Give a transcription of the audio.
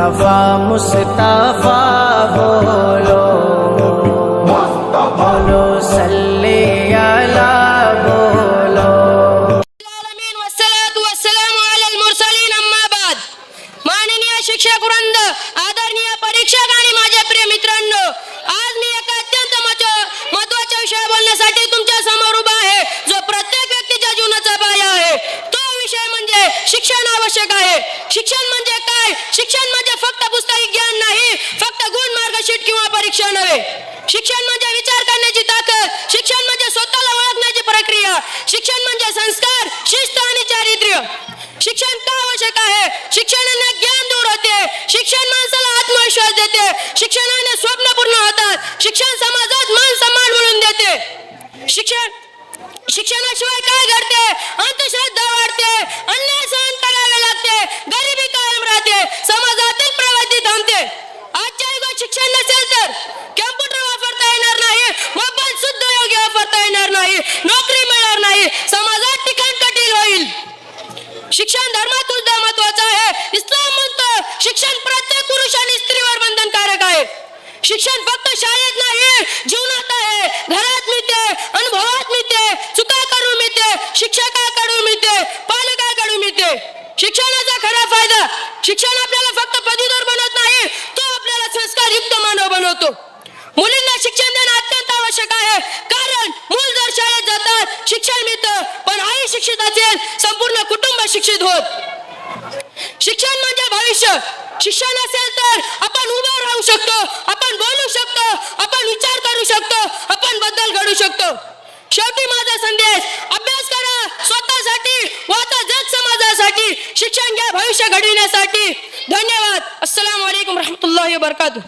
मुस्तफा मुस्तफा बोलो। बोलो सल्ले अला बोलो। आलमीन वस्सलातु वस्सलामु अलल मुरसलीन अम्मा बाद। माननीय शिक्षक वृंद आदरणीय परीक्षक आणि माझे प्रिय मित्रांनो आज मी एका अत्यंत महत्व- महत्त्वाच्या विषय बोलण्यासाठी तुमच्यासमोर उभा आहे. जो प्रत्येक व्यक्तीच्या जीवनाचा पाया आहे. तो विषय म्हणजे शिक्षण आवश्यक आहे. शिक्षण म्हणजे काय? शिक्षण म्हणजे फक्त पुस्तकी ज्ञान नाही फक्त गुण मार्गशीट किंवा परीक्षा नव्हे. शिक्षण म्हणजे विचार करण्याची ताकद शिक्षण म्हणजे स्वतःला ओळखण्याची प्रक्रिया शिक्षण म्हणजे संस्कार शिस्त आणि चारित्र्य. शिक्षण का आवश्यक आहे? शिक्षणाने ज्ञान दूर होते. शिक्षण माणसाला आत्मविश्वास देते. शिक्षणाने स्वप्न पूर्ण होतात. शिक्षण समाजात मान सन्मान मिळवून देते. शिक्षण शिक्षणाशिवाय शिक्षण प्रत्येक पुरुष आणि स्त्रीवर बंधनकारक आहे. शिक्षण फक्त शाळेत नाही जीवनात आहे. घरात मिळते अनुभवात मिळते चुका करून मिळते शिक्षकाकडून मिळते पालकाकडून मिळते. शिक्षणाचा खरा फायदा शिक्षण आपल्याला फक्त पदवीधर बनवत नाही तो आपल्याला संस्कारयुक्त मानव बनवतो. मुलींना शिक्षण देणं अत्यंत आवश्यक आहे. कारण मूल जर शाळेत जातात शिक्षण मिळतं पण आई शिक्षित असेल संपूर्ण कुटुंब शिक्षित होत. शिक्षण शिक्षण असेल तर आपण उभं राहू शकतो आपण बोलू शकतो आपण विचार करू शकतो आपण बदल घडू शकतो. शेवटी माझा संदेश अभ्यास करा स्वतःसाठी व आता जग समाजासाठी शिक्षण घ्या भविष्य घडविण्यासाठी. धन्यवाद. अस्सलाम वालेकुम रहमतुल्लाही वबरकातुह.